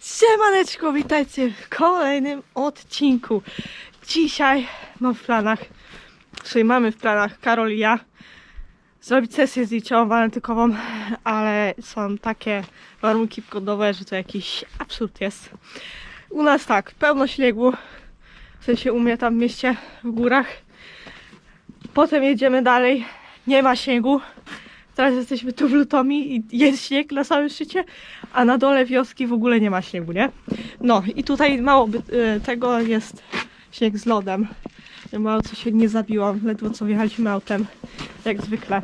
Siemaneczko, witajcie w kolejnym odcinku. Dzisiaj mam w planach, czyli mamy w planach Karol i ja zrobić sesję zdjęciową walentykową, ale są takie warunki pogodowe, że to jakiś absurd jest. U nas tak, pełno śniegu, w sensie u mnie tam w mieście, w górach. Potem jedziemy dalej, nie ma śniegu. Teraz jesteśmy tu w Lutomi i jest śnieg na samym szczycie, a na dole wioski w ogóle nie ma śniegu, nie? No i tutaj mało by, y, tego jest śnieg z lodem. Mało co się nie zabiłam, ledwo co wjechaliśmy autem, jak zwykle.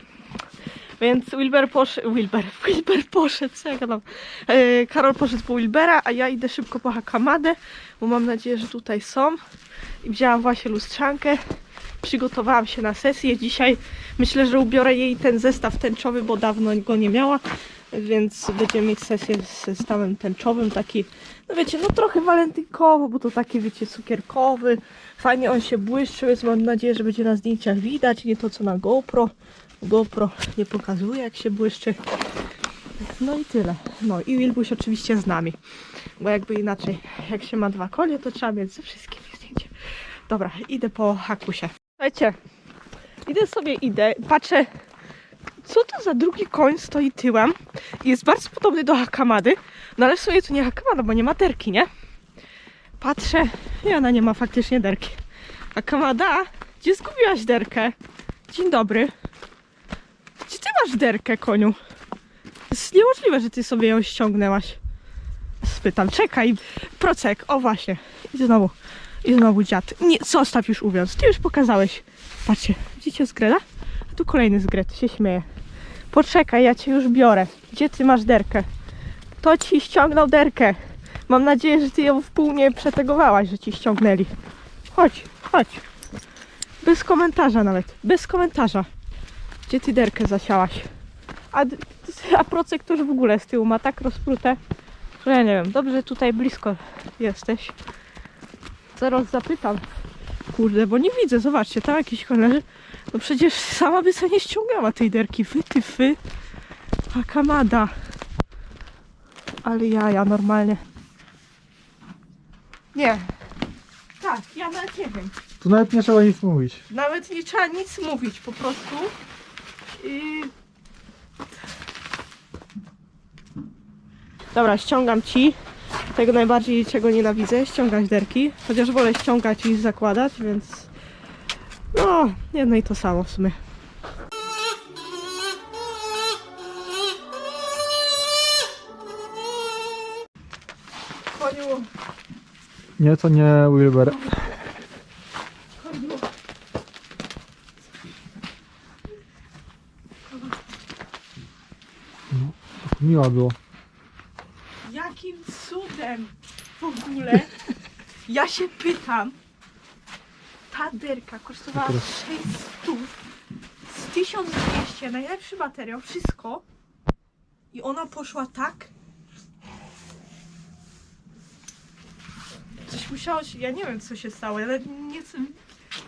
Więc Wilber poszedł, Wilber, Wilber poszedł, co ja gadam? E, Karol poszedł po Wilbera, a ja idę szybko po Hakamadę, bo mam nadzieję, że tutaj są. I wzięłam właśnie lustrzankę, przygotowałam się na sesję. Dzisiaj myślę, że ubiorę jej ten zestaw tęczowy, bo dawno go nie miała, więc będziemy mieć sesję z zestawem tęczowym, taki, no wiecie, no trochę walentynkowo, bo to taki, wiecie, cukierkowy. Fajnie on się błyszczy, więc mam nadzieję, że będzie na zdjęciach widać, nie to co na GoPro. GoPro nie pokazuje jak się błyszczy. No i tyle. No i Wilbuś oczywiście z nami. Bo jakby inaczej, jak się ma dwa konie, to trzeba mieć ze wszystkimi zdjęcie. Dobra, idę po hakusie. Słuchajcie, idę sobie, idę, patrzę, co to za drugi koń stoi tyłem. Jest bardzo podobny do Hakamady, no ale w sumie to nie Hakamada, bo nie ma derki, nie? Patrzę i ona nie ma faktycznie derki. Hakamada, gdzie zgubiłaś derkę? Dzień dobry. Gdzie ty masz derkę, koniu? Jest niemożliwe, że ty sobie ją ściągnęłaś. Spytam, czekaj, procek, o właśnie. I znowu, i znowu dziad. Nie, zostaw już uwiąz, ty już pokazałeś. Patrzcie, widzicie zgreda? A tu kolejny zgred, się śmieje. Poczekaj, ja cię już biorę. Gdzie ty masz derkę? To ci ściągnął derkę. Mam nadzieję, że ty ją w pół nie przetegowałaś, że ci ściągnęli. Chodź, chodź. Bez komentarza nawet, bez komentarza. Gdzie ty derkę zasiałaś? A, a procek już w ogóle z tyłu ma tak rozprute, że ja nie wiem. Dobrze tutaj blisko jesteś. Zaraz zapytam. Kurde, bo nie widzę, zobaczcie, tam jakiś koń leży. No przecież sama by sobie nie ściągała tej derki. Fy, ty, fy. A kamada. Ale ja, ja normalnie. Nie. Tak, ja nawet nie wiem. Tu nawet nie trzeba nic mówić. Nawet nie trzeba nic mówić, po prostu. I... Dobra, ściągam ci. Tego najbardziej, czego nienawidzę, ściągać derki. Chociaż wolę ściągać niż zakładać, więc... No, jedno i to samo w sumie. Koniu, Nie, to nie Wilber. koniu. Miła było. Ogóle. Ja się pytam, ta derka kosztowała Teraz- 600 z 1200, najlepszy materiał, wszystko. I ona poszła tak? Coś musiało się, ja nie wiem co się stało, ale nie chcę,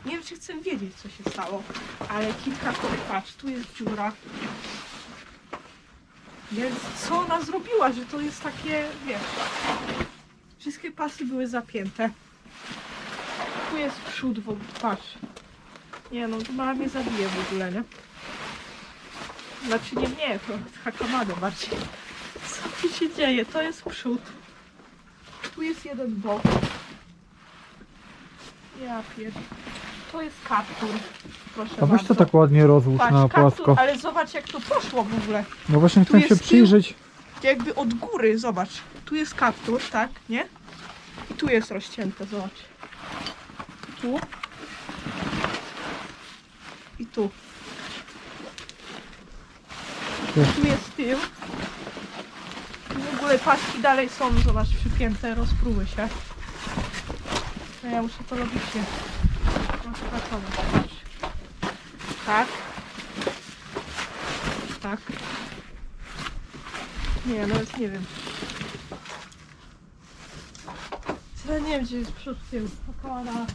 nie wiem czy chcę wiedzieć co się stało, ale kitka to patrz, tu jest dziura, więc co ona zrobiła, że to jest takie, wiesz, wszystkie pasy były zapięte. Tu jest przód w ogóle, patrz. Nie no, to mama mnie zabije w ogóle, nie? Znaczy nie mnie, to hakamadę bardziej. Co tu się dzieje? To jest przód. Tu jest jeden bok. Ja pier... To jest kaptur. Proszę A weź bardzo. to tak ładnie rozłóż Patrz, na kaptur, płasko. ale zobacz jak to poszło w ogóle. No właśnie tu chcę się jest przyjrzeć. jakby od góry, zobacz. Tu jest kaptur, tak, nie? I tu jest rozcięte, zobacz. Tu. I tu. Tu jest tył. W ogóle paski dalej są, zobacz, przypięte, rozpruły się. No ja muszę to logicznie zobacz. Tak. Tak. Nie, nawet nie wiem. Nie wiem, gdzie jest przód, tył. Około na...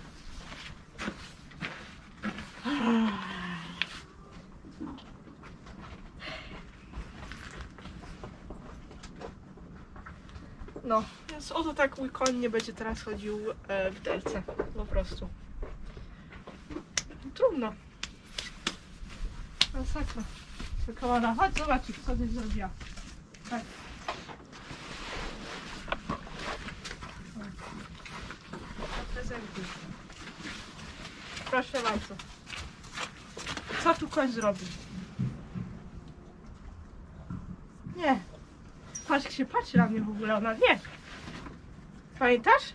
No, Więc oto tak mój koń nie będzie teraz chodził e, w delce. Po prostu. Trudno. Masakra. Kawana, chodź zobaczyć, co ty zrobiła. Tak. Prezentuj. Proszę bardzo. Co tu koń zrobi? Nie. Patrz, jak się patrzy na mnie w ogóle, ona nie. Pamiętasz?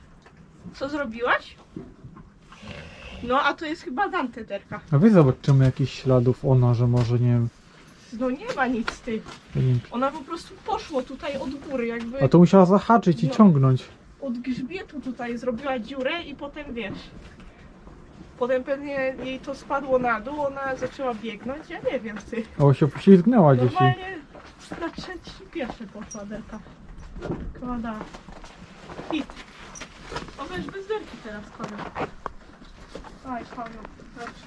Co zrobiłaś? No, a to jest chyba Dante derka. A wy zobaczymy jakichś śladów ona, że może nie wiem. No nie ma nic ty. Ona po prostu poszło tutaj od góry, jakby A to musiała zahaczyć i No. ciągnąć. Od grzbietu tutaj zrobiła dziurę i potem wiesz. Potem pewnie jej to spadło na dół, ona zaczęła biegnąć, ja nie wiem ty. O, się poślizgnęła gdzieś. i- Normalnie na trzeci pierwszy poszła derka. Kłada. Hit. O weź bez derki teraz koniu. Aj koniu, dobrze.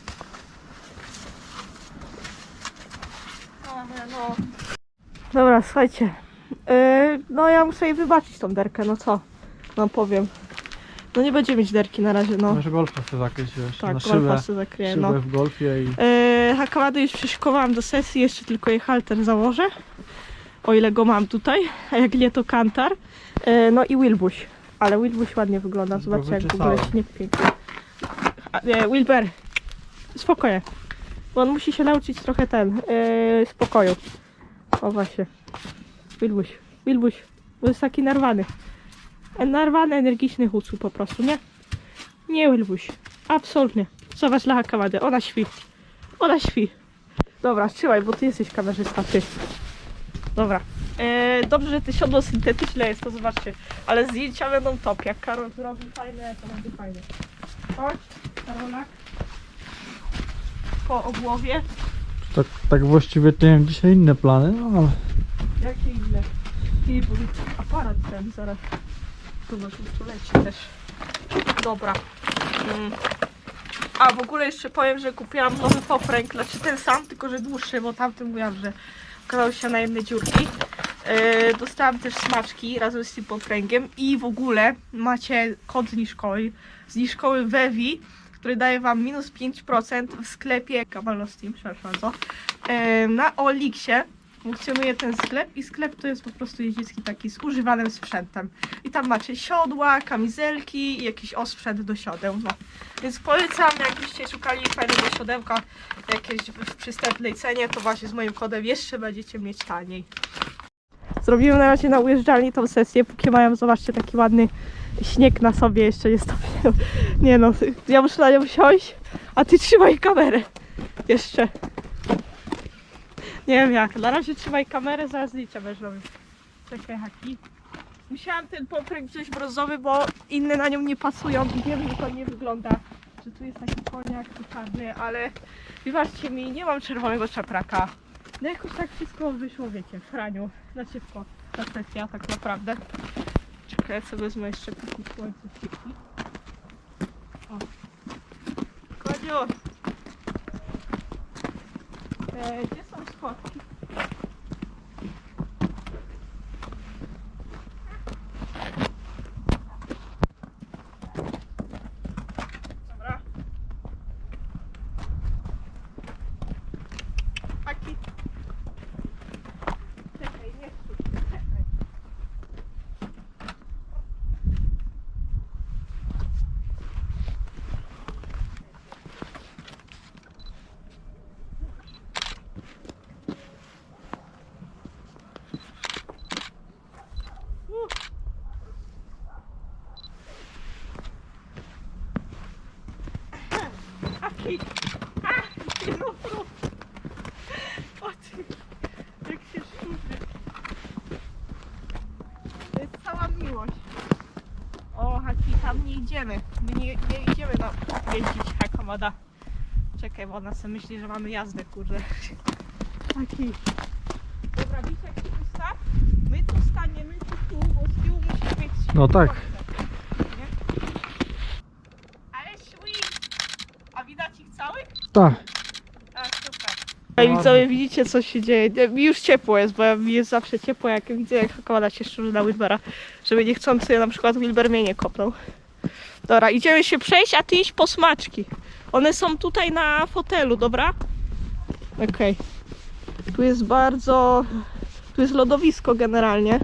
Ale no. Dobra, słuchajcie. Yy, no ja muszę jej wybaczyć tą derkę, no co wam powiem. No nie będzie mieć derki na razie, no. Masz golfa sobie zakryć, wiesz, Tak, na golfa szybę, sobie zakryję, szybę no. w golfie i... Yy, Hakawady już przeszykowałam do sesji, jeszcze tylko jej halter założę. O ile go mam tutaj, a jak nie to kantar. Yy, no i Wilbuś. Ale Wilbuś ładnie wygląda, Go zobaczcie jak w ogóle wyczesałem. śnieg piękny. A, nie, Wilber, spokojnie. Bo on musi się nauczyć trochę ten, yy, spokoju. O właśnie. Wilbuś, Wilbuś, bo jest taki narwany. Narwany, energiczny hucu po prostu, nie? Nie Wilbuś, absolutnie. Zobacz dla Hakawady, ona śpi. Ona śpi. Dobra, trzymaj, bo ty jesteś kamerzysta, ty. Dobra. E, dobrze, że te siodło syntetyczne jest, to zobaczcie. Ale zdjęcia będą top. Jak Karol zrobi fajne, to będzie fajne. Chodź, Karolak. Po obłowie. Tak, tak właściwie to miałem dzisiaj inne plany, no ale... Jakie inne? I bo aparat ten zaraz. Tu masz tu leci też. Dobra. Mm. A w ogóle jeszcze powiem, że kupiłam nowy popręg, znaczy ten sam, tylko że dłuższy, bo tamten mówiłam, że okazał się na jedne dziurki. Yy, dostałam też smaczki razem z tym popręgiem i w ogóle macie kod zniżkowy, zniżkowy Wevi, który daje wam minus 5% w sklepie Caballo Steam, przepraszam bardzo, yy, na Oliksie funkcjonuje ten sklep i sklep to jest po prostu jeździecki taki z używanym sprzętem. I tam macie siodła, kamizelki i jakiś osprzęt do siodeł. Więc polecam, jakbyście szukali fajnego siodełka jakieś w przystępnej cenie, to właśnie z moim kodem jeszcze będziecie mieć taniej. Zrobimy na razie na ujeżdżalni tą sesję, póki mają, zobaczcie, taki ładny śnieg na sobie, jeszcze nie stopił. Nie no, ja muszę na nią wsiąść, a ty trzymaj kamerę. Jeszcze. Nie wiem jak, na razie trzymaj kamerę, zaraz zdjęcia będziesz robił. Czekaj, haki. Musiałam ten popręg wziąć brązowy, bo inne na nią nie pasują wiem, że to nie wygląda, że tu jest taki koniak, tu czarny, ale wybaczcie mi, nie mam czerwonego czapraka. No jakoś tak wszystko wyszło, wiecie, w franiu, na szybko, ta sesja tak naprawdę. Czekaj, ja sobie wezmę jeszcze póki słońce świeci. O. Kodziu! E, gdzie są Aki. A, no, no. O ty, jak się szurzy. To jest cała miłość. O, Haki, tam nie idziemy. My nie, nie idziemy na jeździć Hakamada. Czekaj, bo ona sobie myśli, że mamy jazdę, kurde. Haki. Dobra, widzisz jak się ustaw? My tu staniemy tu, tu, bo z tyłu musi mieć... No tak. Nie? Ale sweet! A widać ich całych? Tak, A, super. Ej, ładnie. Widzowie, widzicie co się dzieje? Mi już ciepło jest, bo mi jest zawsze ciepło, jak widzę jak hakowada się szczurzy na Wilbera. Żeby niechcący na przykład Wilber mnie nie kopnął. Dobra, idziemy się przejść, a ty idź po smaczki. One są tutaj na fotelu, dobra? Okej. Tu jest bardzo... Tu jest lodowisko generalnie.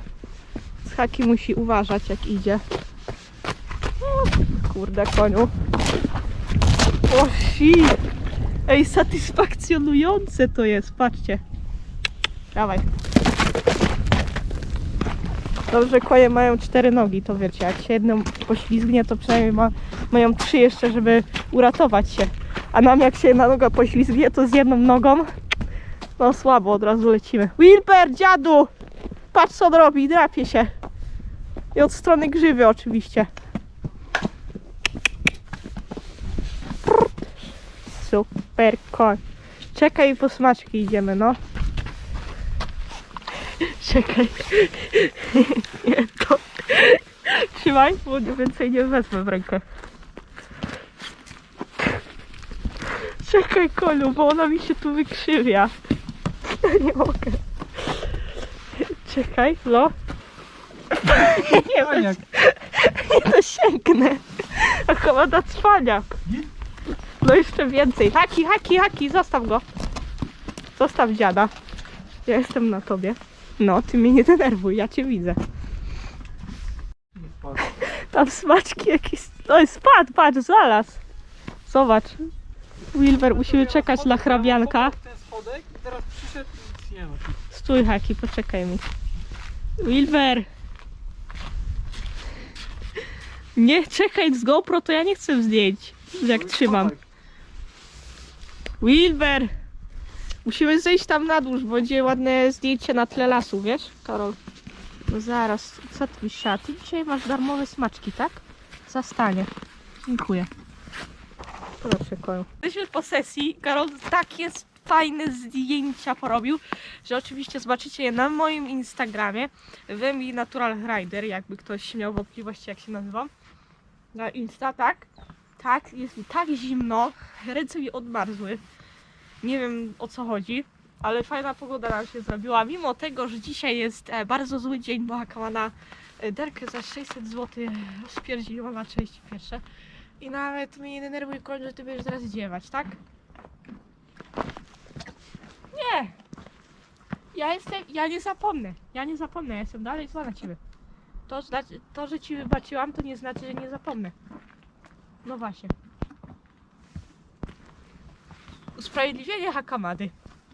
Z haki musi uważać jak idzie. O, kurde koniu. O shit. Ej, satysfakcjonujące to jest, patrzcie. Dawaj. Dobrze, konie mają cztery nogi, to wiecie, jak się jedną poślizgnie, to przynajmniej ma, mają trzy jeszcze, żeby uratować się. A nam jak się jedna noga poślizgnie, to z jedną nogą, no słabo, od razu lecimy. Wilper, dziadu! Patrz co on robi, drapie się. I od strony grzywy oczywiście. Super koń. Czekaj, po smaczki idziemy, no. Czekaj. Nie, to... Trzymaj, bo nie- więcej nie wezmę w rękę. Czekaj, koniu, bo ona mi się tu wykrzywia. Nie mogę. Czekaj, no. Nie, jak? nie dosięgnę. A komanda cwaniak. No jeszcze więcej. Haki, haki, haki, zostaw go. Zostaw dziada. Ja jestem na tobie. No, ty mnie nie denerwuj, ja cię widzę. Tam smaczki jakieś... Oj, spadł, patrz, znalazł. Zobacz. Wilber, musimy czekać na hrabianka. Stój, Haki, poczekaj mi. Wilber! Nie, czekaj, z GoPro to ja nie chcę zdjęć, jak trzymam. Wilber! Musimy zejść tam na dół, bo będzie ładne zdjęcie na tle lasu, wiesz, Karol? No zaraz, co ty siad? Ty dzisiaj masz darmowe smaczki, tak? Zastanie. Dziękuję. Proszę, koju. Jesteśmy po sesji. Karol takie fajne zdjęcia porobił, że oczywiście zobaczycie je na moim Instagramie. Wemi Natural Rider, jakby ktoś miał wątpliwości, jak się nazywam. Na Insta, tak? Tak, jest mi tak zimno, ręce mi odmarzły. Nie wiem o co chodzi, ale fajna pogoda nam się zrobiła, mimo tego, że dzisiaj jest e, bardzo zły dzień, bo Hakamana e, derkę za 600 zł spierdziła na części pierwsze. I nawet mnie nie denerwuje koń, że ty będziesz teraz zdziewać, tak? Nie! Ja jestem, ja nie zapomnę, ja nie zapomnę, ja jestem dalej zła na ciebie. To, znaczy, to, że ci wybaczyłam, to nie znaczy, że nie zapomnę. No właśnie. Usprawiedliwienie Hakamady.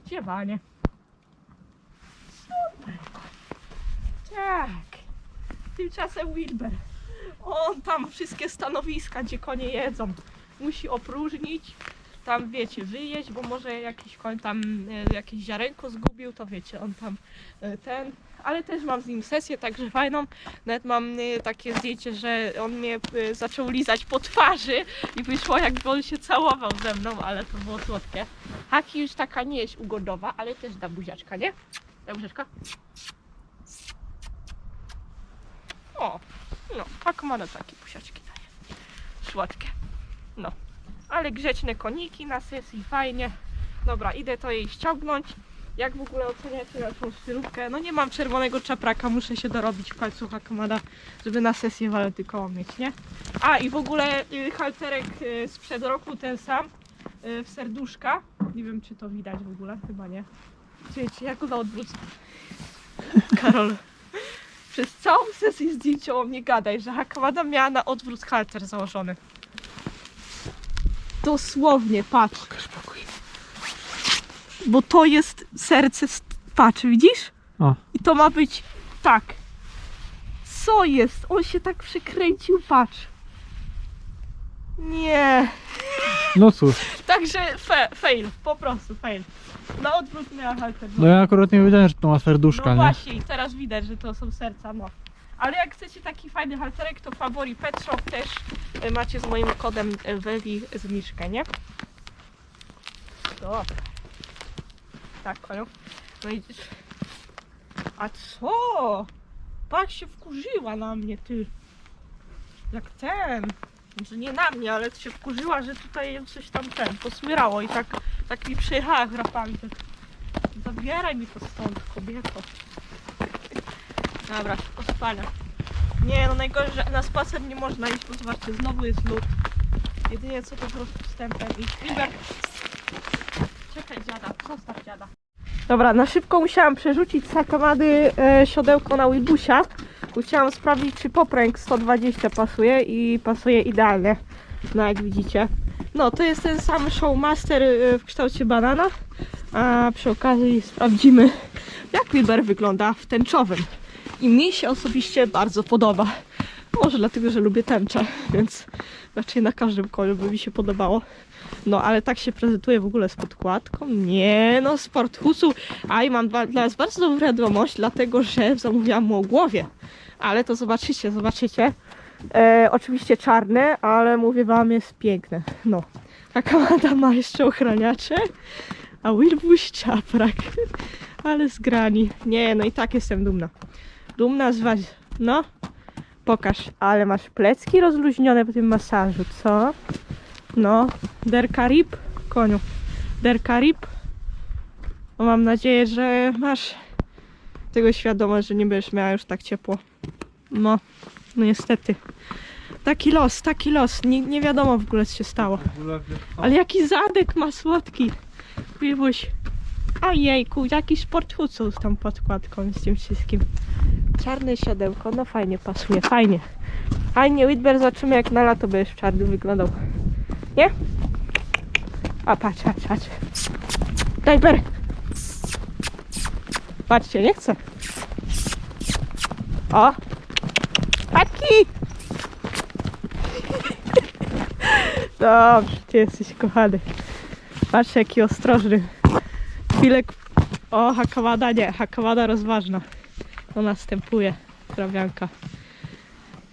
Dziewanie. Super. Tak. Tymczasem Wilber. On tam wszystkie stanowiska, gdzie konie jedzą, musi opróżnić. Tam wiecie, wyjeść, bo może jakiś koń tam e, jakieś ziarenko zgubił, to wiecie, on tam e, ten. Ale też mam z nim sesję, także fajną. Nawet mam e, takie zdjęcie, że on mnie zaczął lizać po twarzy i wyszło jakby on się całował ze mną, ale to było słodkie. Haki już taka nie jest ugodowa, ale też da buziaczka, nie? Da buziaczka? O, no, tak ma na takie buziaczki daje. Słodkie. No, ale grzeczne koniki na sesji, fajnie. Dobra, idę to jej ściągnąć. Jak w ogóle oceniacie naszą stylówkę? No nie mam czerwonego czapraka, muszę się dorobić w końcu Hakamada, żeby na sesję walentykową mieć, nie? A i w ogóle y, halterek y, sprzed roku ten sam, y, w serduszka. Nie wiem czy to widać w ogóle, chyba nie. Wiecie, jak go na odwrót. Karol. Przez całą sesję zdjęciową nie gadaj, że Hakamada miała na odwrót halter założony. Dosłownie, patrz. Spokój. Bo to jest serce, patrz, widzisz? O. I to ma być tak. Co jest? On się tak przykręcił, patrz. Nie. No cóż, Także fe, fail, po prostu fail. Na odwrót miała halter. no ja akurat nie wiedziałem, że to ma serduszka, No nie? właśnie, i teraz widać, że to są serca, no. Ale jak chcecie taki fajny halterek, to Favori Pet Shop też y, macie z moim kodem y, Weli zniżkę, nie? Dobra. Tak, koniu. No i... A co? Patrz się wkurzyła na mnie, ty. Jak ten. Znaczy nie na mnie, ale się wkurzyła, że tutaj ją coś tam ten posmyrało i tak, tak mi przejechała chrapami. Tak. Zabieraj mi to stąd, kobieto. Dobra, szybko. Nie, no najgorzej, że na spacer nie można iść, bo zobaczcie, znowu jest lód. Jedynie co to po prostu wstępem i Wilber. Czekaj dziada, zostaw dziada. Dobra, na szybko musiałam przerzucić z sakamady e, siodełko na Wilbusia. Chciałam sprawdzić, czy popręg 120 pasuje i pasuje idealnie. No jak widzicie. No, to jest ten sam Showmaster e, w kształcie banana. A przy okazji sprawdzimy, jak Wilber wygląda w tęczowym. I mi się osobiście bardzo podoba. Może dlatego, że lubię tęczę, więc raczej na każdym koniu by mi się podobało. No, ale tak się prezentuje w ogóle z podkładką? Nie, no, sport husu. A i mam dla was bardzo dobrą wiadomość, dlatego że zamówiłam mu o głowie. Ale to zobaczycie, zobaczycie. E, oczywiście czarne, ale mówię wam, jest piękne. No. Taka Amanda ma jeszcze ochraniacze, a Wilbuś czaprak. Ale zgrani. Nie, no i tak jestem dumna. Dumna z was. No, pokaż. Ale masz plecki rozluźnione po tym masażu, co? No, Der Karib, koniu. Der Karib. No, mam nadzieję, że masz tego świadomość, że nie będziesz miała już tak ciepło. No, no niestety. Taki los, taki los. Nie, nie wiadomo w ogóle co się stało. Ale jaki zadek ma słodki. Wilbuś. Ojejku, jaki sport hucą z tą podkładką z tym wszystkim. Czarne siodełko, no fajnie pasuje, fajnie. Fajnie, Whitber, zobaczymy jak na lato będziesz w czarnym wyglądał. Nie? A patrz, patrz, patrz. Dajber! Patrzcie, nie chcę. O! Patki! Dobrze, ty jesteś kochany. Patrz jaki ostrożny. Chwilek. O, hakawada nie, hakawada rozważna. To następuje, trawianka.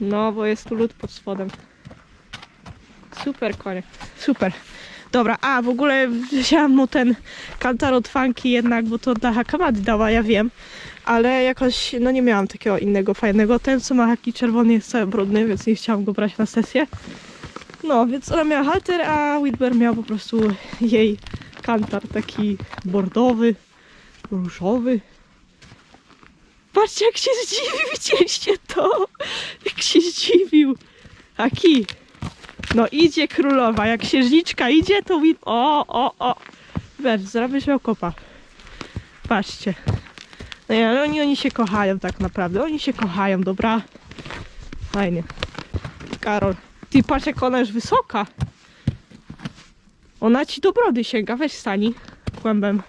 No, bo jest tu lód pod spodem. Super konie, super. Dobra, a w ogóle wzięłam mu ten kantar od fanki jednak, bo to dla hakamady dała, ja wiem. Ale jakoś, no nie miałam takiego innego fajnego. Ten, co ma haki czerwony jest cały brudny, więc nie chciałam go brać na sesję. No, więc ona miała halter, a Whitber miał po prostu jej kantar taki bordowy, różowy. Patrzcie jak się zdziwił, widzieliście to? Jak się zdziwił. Taki. No idzie królowa, jak księżniczka idzie, to Whit... O, o, o. Wiesz, zrobisz miał kopa. Patrzcie. No nie, ale oni, oni się kochają tak naprawdę, oni się kochają, dobra? Fajnie. Karol, ty patrz jak ona jest wysoka. Ona ci do brody sięga, weź stani kłębem.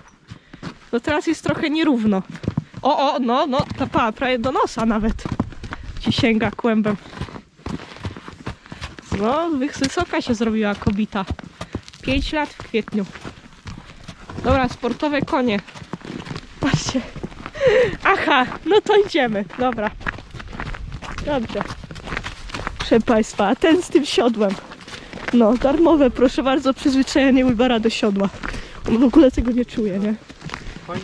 No teraz jest trochę nierówno. O, o, no, no, ta pa, prawie do nosa nawet ci sięga kłębem. No, wysoka się zrobiła kobita. 5 lat w kwietniu. Dobra, sportowe konie. Patrzcie. Aha, no to idziemy. Dobra. Dobrze. Proszę Państwa, a ten z tym siodłem. No, darmowe, proszę bardzo, przyzwyczajenie Wibara do siodła. On w ogóle tego nie czuje, nie? Fajnie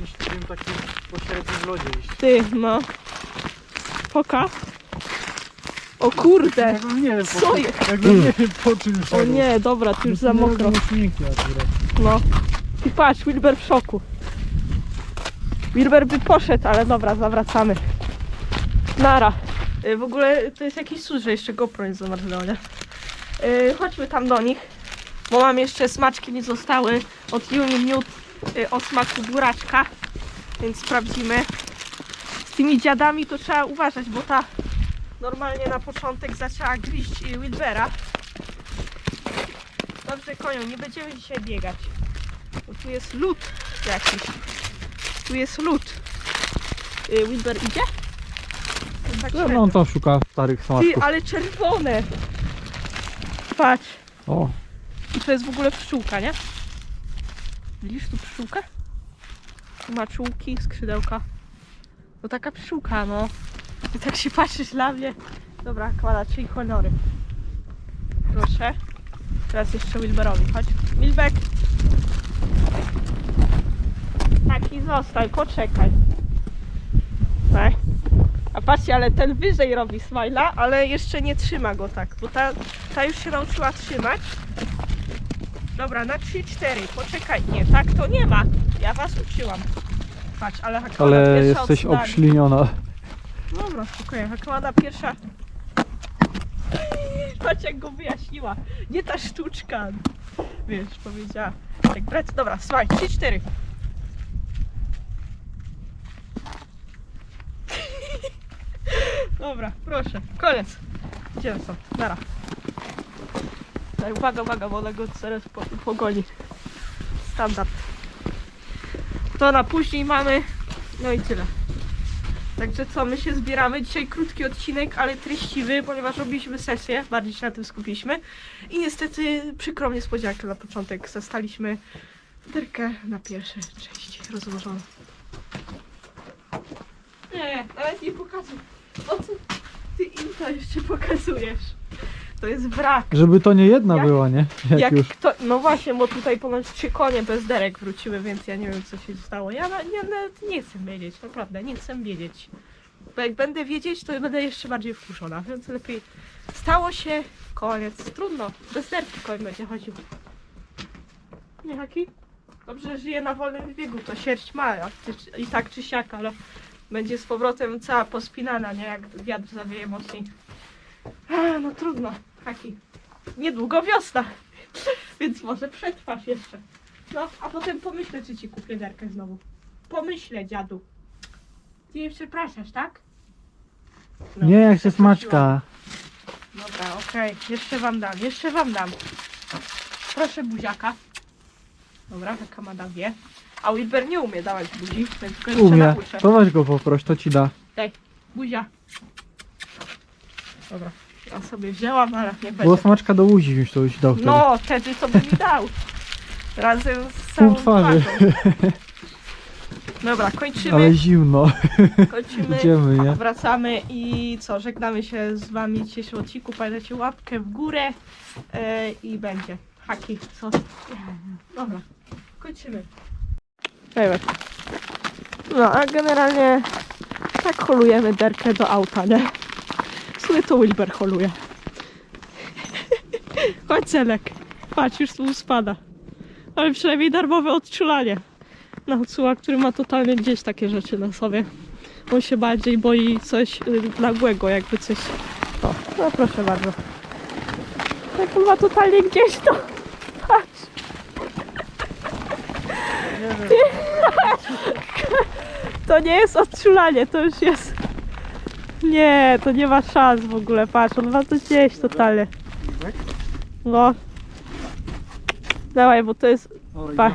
niż tym takim pośrednim lodzie iść. Ty, no. Poka. O kurde. Jakbym nie wiem po Co czym- jest? Jakbym nie wiem po czym O szedł. nie, dobra, tu już za mokro. Akurat. No. I patrz, Wilber w szoku. Wilber by poszedł, ale dobra, zawracamy. Nara. Y, W ogóle to jest jakiś cud, że jeszcze GoPro nie zamarznęło, nie? Y, Chodźmy tam do nich, bo mam jeszcze smaczki nie zostały od Juni Miód y, o smaku buraczka, więc sprawdzimy. Z tymi dziadami to trzeba uważać, bo ta normalnie na początek zaczęła gryźć y, Wilbera. Dobrze, koniu, nie będziemy dzisiaj biegać. Bo tu jest lód jakiś. Tu jest lód. Yy, Wilber idzie? Tak No średnio. on tam szuka starych Ty, smaczków. ale czerwone! Patrz. O, I to jest w ogóle pszczółka, nie? Widzisz tu pszczółkę? Tu ma czułki, skrzydełka. No taka pszczółka, no. I tak się patrzysz dla mnie. Dobra, kłada, czyli honory. Proszę. Teraz jeszcze Wilberowi, chodź. Wilbek! Taki zostań, poczekaj. Tak. Patrzcie, ale ten wyżej robi smajla, ale jeszcze nie trzyma go tak, bo ta, ta już się nauczyła trzymać. Dobra, na 3-4. Poczekaj, nie, tak to nie ma. Ja was uczyłam. Patrz, ale Hakmana Ale pierwsza jesteś od obśliniona. Dobra, spokojnie. Hakmana pierwsza. Patrz jak go wyjaśniła. Nie ta sztuczka. Wiesz, powiedziała. Jak brać. Dobra, słuchaj, 3-4. Dobra, proszę. Koniec. Idziemy stąd. Nara. Daj, uwaga, uwaga, bo ona go zaraz po, pogoni. Standard. To na później mamy. No i tyle. Także co, my się zbieramy. Dzisiaj krótki odcinek, ale treściwy, ponieważ robiliśmy sesję, bardziej się na tym skupiliśmy. I niestety przykrą niespodziankę na początek. Zostaliśmy derkę na pierwsze części rozłożoną. Nie, nawet nie pokazuj. O co ty to jeszcze pokazujesz? To jest wrak. Żeby to nie jedna Jak- była, nie? Jak, Jak już. kto, no właśnie, bo tutaj ponoć trzy konie bez derek wróciły, więc ja nie wiem co się stało. Ja, na- ja nawet nie chcę wiedzieć, naprawdę, nie chcę wiedzieć. Bo jak będę wiedzieć, to będę jeszcze bardziej wkurzona, więc lepiej stało się, koniec, trudno, bez derki koń będzie chodził. Nie haki? Dobrze, że żyje na wolnym biegu, to sierść ma, a ty- i tak czy siak, ale będzie z powrotem cała pospinana, nie? Jak wiatr zawieje mocniej. A, no trudno, haki. Niedługo wiosna. Więc może przetrwasz jeszcze. No, a potem pomyślę, czy ci kupię derkę znowu. Pomyślę, dziadu. Ty mnie przepraszasz, tak? No, Nie, jak się smaczka. Dobra, okej. Jeszcze wam dam, jeszcze wam dam. Proszę buziaka. Dobra, taka madam wie. A Wilber nie umie dawać buzi, więc jeszcze Umie. nauczę. To weź go poproś, to ci da. Buzia. Dobra, ja sobie wzięłam, ale niech Było będzie. smaczka do łuzi już to już dał wtedy. No, wtedy to by mi dał. Razem z całą Pół twarzy. twarzą. Dobra, kończymy. Ale zimno. Kończymy. Idziemy, nie? Wracamy i co, żegnamy się z wami w dzisiejszym odcinku. Pamiętajcie łapkę w górę e, i będzie. Haki, co? Dobra, kończymy. No, a generalnie tak holujemy derkę do auta, nie? W sumie to Wilber holuje. Chodź Zelek. Patrz, już tu spada. Ale przynajmniej darmowe odczulanie. Na Hotsuła, który ma totalnie gdzieś takie rzeczy na sobie. On się bardziej boi coś y, nagłego, jakby coś. O, no proszę bardzo. Jak on ma totalnie gdzieś to. Patrz. To nie jest odczulanie, to już jest. Nie, to nie ma szans w ogóle. Patrz, on ma to gdzieś totalnie. No. Dawaj, bo to jest. Pa.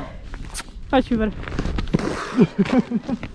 Chodź, Uber.